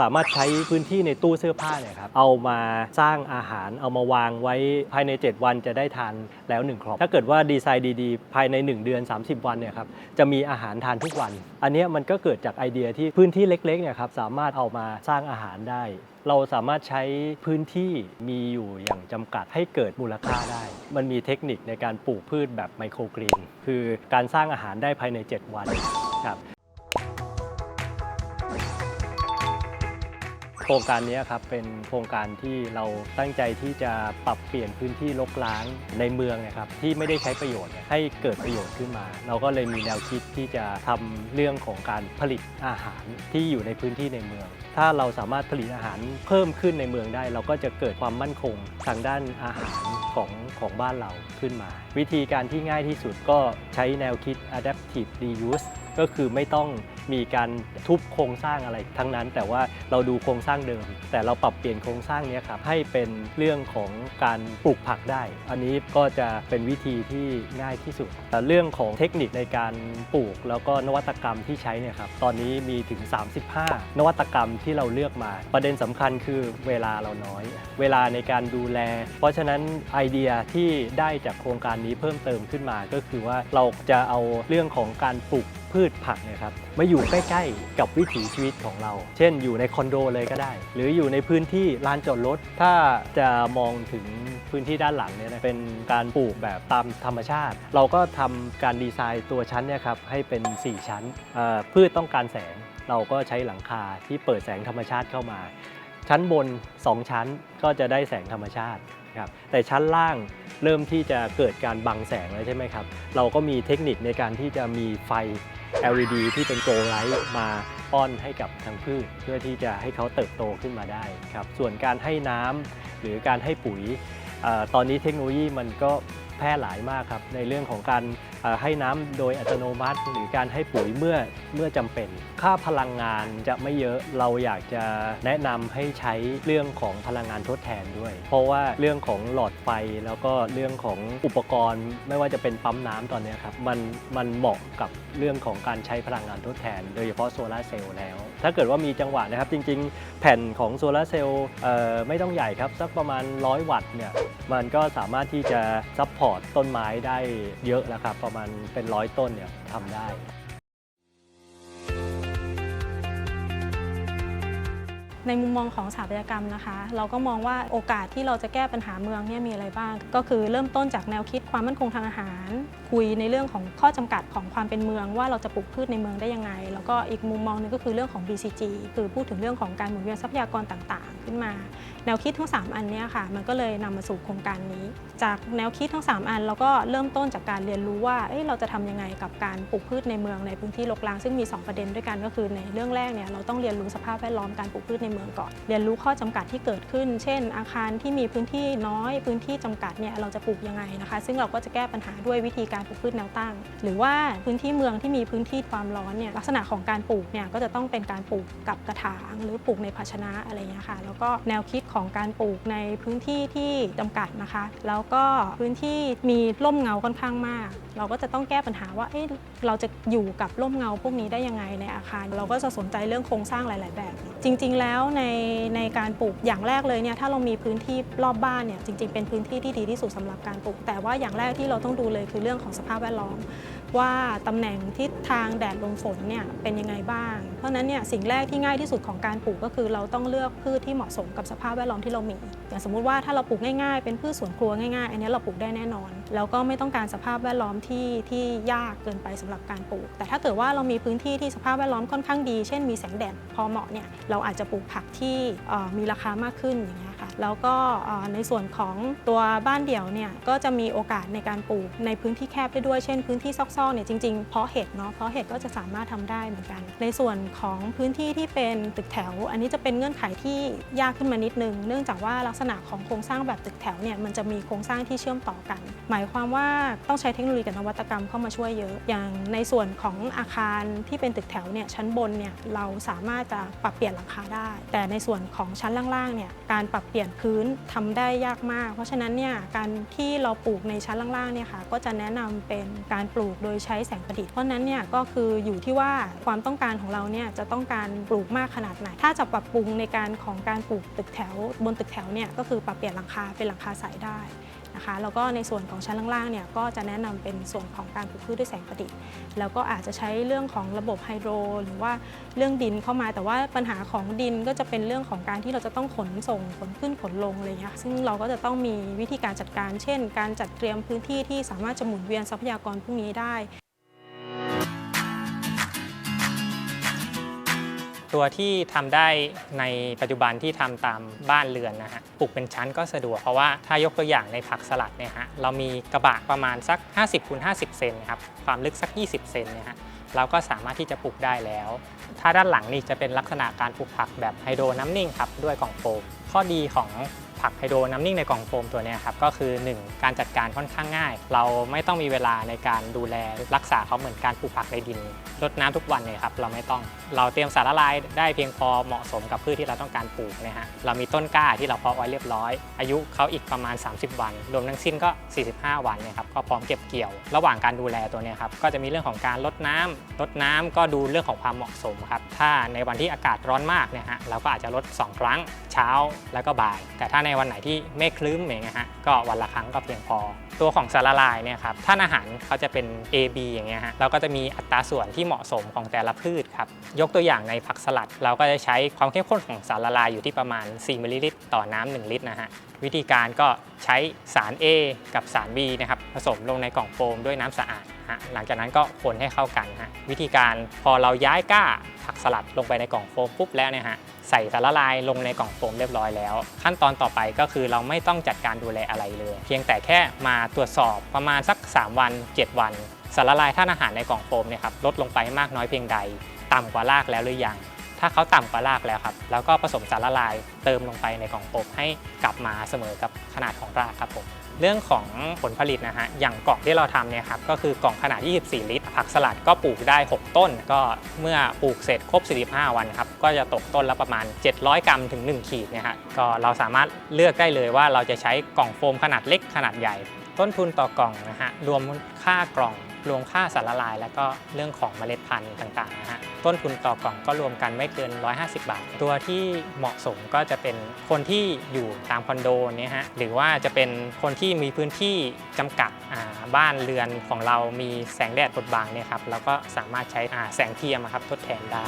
สามารถใช้พื้นที่ในตู้เสื้อผ้าเนี่ยครับเอามาสร้างอาหารเอามาวางไว้ภายใน 7 วันจะได้ทานแล้ว1ครอบถ้าเกิดว่าดีไซน์ดีๆ ภายใน 1 เดือน 30 วันเนี่ยครับจะมีอาหารทานทุกวัน อันนี้มันก็เกิดจากไอเดียที่พื้นที่เล็กๆเนี่ยครับสามารถเอามาสร้างอาหารได้ เราสามารถใช้พื้นที่มีอยู่อย่างจำกัดให้เกิดมูลค่าได้ มันมีเทคนิคในการปลูกพืชแบบไมโครกรีนคือการสร้างอาหารได้ภายใน 7 วันครับ โครงการนี้ครับเป็นโครงการที่เราตั้งใจที่จะปรับเปลี่ยนพื้นที่รกร้างในเมืองนะครับที่ไม่ได้ใช้ประโยชน์ให้เกิดประโยชน์ขึ้นมา เราก็เลยมีแนวคิดที่จะทำเรื่องของการผลิตอาหารที่อยู่ในพื้นที่ในเมือง ถ้าเราสามารถผลิตอาหารเพิ่มขึ้นในเมืองได้ เราก็จะเกิดความมั่นคงทางด้านอาหารของของบ้านเราขึ้นมา วิธีการที่ง่ายที่สุดก็ ใช้แนวคิด adaptive reuse ก็คือไม่ต้องมีการทุบโครงสร้างอะไรทั้งนั้น แต่ว่าเราดูโครงสร้างเดิม แต่เราปรับเปลี่ยนโครงสร้างนี้ครับให้เป็นเรื่องของการปลูกผักได้ อันนี้ก็จะเป็นวิธีที่ง่ายที่สุดแต่เรื่องของเทคนิคในการปลูกแล้วก็นวัตกรรมที่ใช้เนี่ยครับตอนนี้มีถึง 35 นวัตกรรมที่เราเลือกมา ประเด็นสำคัญคือเวลาเราน้อย เวลาในการดูแล เพราะฉะนั้นไอเดียที่ได้จากโครงการนี้เพิ่มเติมขึ้นมาก็คือว่าเราจะเอาเรื่องของการปลูกพืชผักเนี่ยครับมาอยู่ใกล้ๆ กับวิถีชีวิตของเรา เช่น อยู่ในคอนโดเลยก็ได้ หรืออยู่ในพื้นที่ลานจอดรถ ถ้าจะมองถึงพื้นที่ด้านหลังเนี่ยนะเป็นการปลูกแบบตามธรรมชาติ เราก็ทำการดีไซน์ตัวชั้นเนี่ยครับให้เป็น 4 ชั้น พืชต้องการแสง เราก็ใช้หลังคาที่เปิดแสงธรรมชาติเข้ามา ชั้นบน 2 ชั้นก็จะได้แสงธรรมชาติ ครับแต่ชั้นล่างเริ่มที่จะเกิดการบังแสงแล้วใช่ไหมครับ เราก็มีเทคนิคในการที่จะมีไฟ LED ที่เป็นโกลไลท์มาป้อนให้กับทางพืชเพื่อที่จะให้เขาเติบโตขึ้นมาได้ครับส่วนการให้น้ำหรือการให้ปุ๋ย เออตอนนี้เทคโนโลยีมันก็ แพร่หลายมากครับ ในเรื่องของการให้น้ำโดยอัตโนมัติ หรือการให้ปุ๋ยเมื่อเมื่อจำเป็น ค่าพลังงานจะไม่เยอะเราอยากจะแนะนำให้ใช้เรื่องของพลังงานทดแทนด้วย เพราะว่าเรื่องของหลอดไฟแล้วก็เรื่องของอุปกรณ์ ไม่ว่าจะเป็นปั๊มน้ำตอนนี้ครับมันมันเหมาะกับเรื่องของการใช้พลังงานทดแทน โดยเฉพาะโซลาร์เซลล์แล้ว ถ้าเกิดว่ามีจังหวะนะครับจริง ๆ แผ่นของโซลาร์เซลล์ไม่ต้องใหญ่ครับสักประมาณ 100 วัตต์เนี่ยมันก็สามารถที่จะซัพพอร์ตต้นไม้ได้เยอะแล้วครับประมาณเป็นร้อยต้นเนี่ยทำได้ ในมุมมองของสถาปัตยกรรมนะคะ เราก็มองว่าโอกาสที่เราจะแก้ปัญหาเมืองเนี่ยมีอะไรบ้าง ก็คือเริ่มต้นจากแนวคิดความมั่นคงทางอาหาร คุยในเรื่องของข้อจำกัดของความเป็นเมือง ว่าเราจะปลูกพืชในเมืองได้ยังไง แล้วก็อีกมุมมองหนึงก็คือเรื่องของ BCG คือพูดถึงเรื่องของการหมุนเวียนทรัพยากรต่างๆ ขึ้นมา แนวคิดทั้ง 3 อันนี้ค่ะ มันก็เลยนำมาสู่โครงการนี้ จากแนวคิดทั้ง 3 อันเราก็เริ่มต้นจากการเรียนรู้ว่าเเราจะทำยังไงกับการปลูกพืชในเมืองในพื้นที่รกร้างซึ่งมี 2 ประเด็นด้วยกันก็คือในเรื่องแรกเนี่ยเราต้องเรียนรู้สภาพแวดล้อมการปลูกพืชในเมืองก่อน เรียนรู้ข้อจำกัดที่เกิดขึ้น เช่น อาคารที่มีพื้นที่น้อย พื้นที่จำกัดเนี่ยเราจะปลูกยังไงนะคะ ซึ่งเราก็จะแก้ปัญหาด้วยวิธีการปลูกพืชแนวตั้ง หรือว่าพื้นที่เมืองที่มีพื้นที่ความร้อนเนี่ยลักษณะของการปลูกเนี่ยก็จะต้องเป็นการปลูกกับกระถาง หรือปลูกในภาชนะอะไรอย่างเงี้ยค่ะแล้วก็แนวคิดของการปลูกในพื้นที่ที่จำกัดนะคะ แล้วก็พื้นที่มีร่มเงาค่อนข้างมาก เราก็จะต้องแก้ปัญหาว่าเอ๊ะเราจะอยู่กับร่มเงาพวกนี้ได้ยังไงในอาคาร เราก็จะสนใจเรื่องโครงสร้างหลาย ๆ แบบ จริง ๆ แล้วในในการปลูกอย่างแรกเลยเนี่ยถ้าเรามีพื้นที่รอบบ้านเนี่ยจริง ๆ เป็นพื้นที่ที่ดีที่สุดสำหรับการปลูก แต่ว่าอย่างแรกที่เราต้องดูเลยคือเรื่องของสภาพแวดล้อม ว่าตำแหน่งทิศทางแดดลมฝนเนี่ยเป็นยังไงบ้าง เพราะนั้นเนี่ยสิ่งแรกที่ง่ายที่สุดของการปลูกก็คือเราต้องเลือกพืชที่เหมาะสมกับสภาพแวดล้อมที่เรามีอย่างสมมุติว่าถ้าเราปลูกง่ายๆ เป็นพืชสวนครัวง่ายๆ อันนี้เราปลูกได้แน่นอน แล้วก็ไม่ต้องการสภาพแวดล้อมที่ที่ยากเกินไปสำหรับการปลูก แต่ถ้าเกิดว่าเรามีพื้นที่ที่สภาพแวดล้อมค่อนข้างดี เช่นมีแสงแดดพอเหมาะเนี่ยเราอาจจะปลูกผักที่มีราคามากขึ้นอย่างเงี้ย แล้วก็ในส่วนของตัวบ้านเดี่ยวเนี่ยก็จะมีโอกาสในการปลูกในพื้นที่แคบได้ด้วย เช่นพื้นที่ซอกๆเนี่ยจริงๆเพาะเห็ดเนาะเพาะเห็ดก็จะสามารถทำได้เหมือนกัน ในส่วนของพื้นที่ที่เป็นตึกแถว อันนี้จะเป็นเงื่อนไขที่ยากขึ้นมานิดนึง เนื่องจากว่าลักษณะของโครงสร้างแบบตึกแถวเนี่ยมันจะมีโครงสร้างที่เชื่อมต่อกัน หมายความว่าต้องใช้เทคโนโลยีกับนวัตกรรมเข้ามาช่วยเยอะ อย่างในส่วนของอาคารที่เป็นตึกแถวเนี่ยชั้นบนเนี่ยเราสามารถจะปรับเปลี่ยนหลังคาได้ แต่ในส่วนของชั้นล่างๆเนี่ยการปรับเปลี่ยนยนพื้นทำได้ยากมาก เพราะฉะนั้นเนี่ยการที่เราปลูกในชั้นล่างๆเนี่ยค่ะก็จะแนะนำเป็นการปลูกโดยใช้แสงประดิษฐ์เพราะนั้นเนี่ยก็คืออยู่ที่ว่าความต้องการของเราเนี่ยจะต้องการปลูกมากขนาดไหน ถ้าจะปรับปรุงในการของการปลูกตึกแถวบนตึกแถวเนี่ยก็คือปรับเปลี่ยนหลังคาเป็นหลังคาใสได้ นะคะแล้วก็ในส่วนของชั้นล่างๆเนี่ยก็จะแนะนำเป็นส่วนของการปลูกพืชด้วยแสงประดิษฐ์แล้วก็อาจจะใช้เรื่องของระบบไฮโดรหรือว่าเรื่องดินเข้ามาแต่ว่าปัญหาของดินก็จะเป็นเรื่องของการที่เราจะต้องขนส่งขนขึ้นขนลงอะไรอย่างเงี้ยซึ่งเราก็จะต้องมีวิธีการจัดการ เช่น การจัดเตรียมพื้นที่ที่สามารถจะหมุนเวียนทรัพยากรพวกนี้ได้ ตัวที่ทำได้ในปัจจุบันที่ทำตามบ้านเรือนนะฮะปลูกเป็นชั้นก็สะดวกเพราะว่าถ้ายกตัวอย่างในผักสลัดเนี่ยฮะเรามีกระบะประมาณสัก 50คูณ50 เซนนะครับความลึกสัก 20 เซนเนี่ยฮะเราก็สามารถที่จะปลูกได้แล้ว ถ้าด้านหลังนี่จะเป็นลักษณะการปลูกผักแบบไฮโดรน้ำนิ่งครับด้วยกล่องโฟมข้อดีของ ผักไฮโดรน้ำนิ่งในกล่องโฟมตัวนี้ครับก็คือ 1 การจัดการค่อนข้างง่าย เราไม่ต้องมีเวลาในการดูแลรักษาเขาเหมือนการปลูกผักในดินรดน้ำทุกวันเนี่ยครับเราไม่ต้องเราเตรียมสารละลายได้เพียงพอเหมาะสมกับพืชที่เราต้องการปลูกนี่ยฮะเรามีต้นกล้าที่เราเพาะไว้เรียบร้อย อายุเขาอีกประมาณ 30 วัน รวมทั้งสิ้นก็ 45 วันนี่ยครับก็พร้อมเก็บเกี่ยว ระหว่างการดูแลตัวนี้ครับก็จะมีเรื่องของการลดน้ำลดน้ำก็ดูเรื่องของความเหมาะสมครับถ้าในวันที่อากาศร้อนมากเนี่ยฮะเราก็อาจจะลด 2 ครั้งเช้าแล้วก็บ่าย แต่ถ้าในวันไหนที่เมฆคลึ้มอย่างเงี้ยฮะก็วันละครั้งก็เพียงพอ ตัวของสารละลายเนี่ยครับท่านอาหารเขาจะเป็น A B อย่างเงี้ยฮะเราก็จะมีอัตราส่วนที่เหมาะสมของแต่ละพืชครับยกตัวอย่างในผักสลัด เราก็จะใช้ความเข้มข้นของสารละลายอยู่ที่ประมาณ 4มิลลิลิตรต่อน้ำ1ลิตรนะฮะวิธีการก็ใช้สาร A กับสาร B นะครับผสมลงในกล่องโฟมด้วยน้ำสะอาด ฮะหลังจากนั้นก็คนให้เข้ากันฮะวิธีการพอเราย้ายก้าผักสลัดลงไปในกล่องโฟมปุ๊บแล้วเนี่ยฮะใส่สารละลายลงในกล่องโฟมเรียบร้อยแล้ว ขั้นตอนต่อไปก็คือเราไม่ต้องจัดการดูแลอะไรเลย เพียงแต่แค่มาตรวจสอบประมาณสัก 3 วัน 7 วันสารละลายท่านอาหารในกล่องโฟมเนี่ยครับลดลงไปมากน้อยเพียงใด ต่ำกว่ารากแล้วหรือยัง ถ้าเขาต่ำกว่ารากแล้วครับแล้วก็ผสมสารละลายเติมลงไปในกล่องโฟมให้กลับมาเสมอกับขนาดของรากครับผม เรื่องของผลผลิตนะฮะอย่างกล่องที่เราทำเนี่ยครับก็คือกล่องขนาด 24 ลิตร ผักสลัดก็ปลูกได้ 6 ต้น ก็เมื่อปลูกเสร็จครบ 45 วันครับก็จะตกต้นละประมาณ 700 กรัมถึง 1 ขีดเนี่ยฮะก็เราสามารถเลือกได้เลยว่าเราจะใช้กล่องโฟมขนาดเล็กขนาดใหญ่ ต้นทุนต่อกล่องนะฮะรวมค่ากล่อง รวมค่าสารละลาย แล้วก็เรื่องของเมล็ดพันธุ์ต่างๆนะฮะต้นทุนต่อกล่องก็รวมกันไม่เกิน 150 บาท ตัวที่เหมาะสมก็จะเป็นคนที่อยู่ตามคอนโดเนี่ยฮะหรือว่าจะเป็นคนที่มีพื้นที่จำกัดบ้านเรือนของเรามีแสงแดดบดบังเนี่ยครับเราก็สามารถใช้แสงเทียมครับทดแทนได้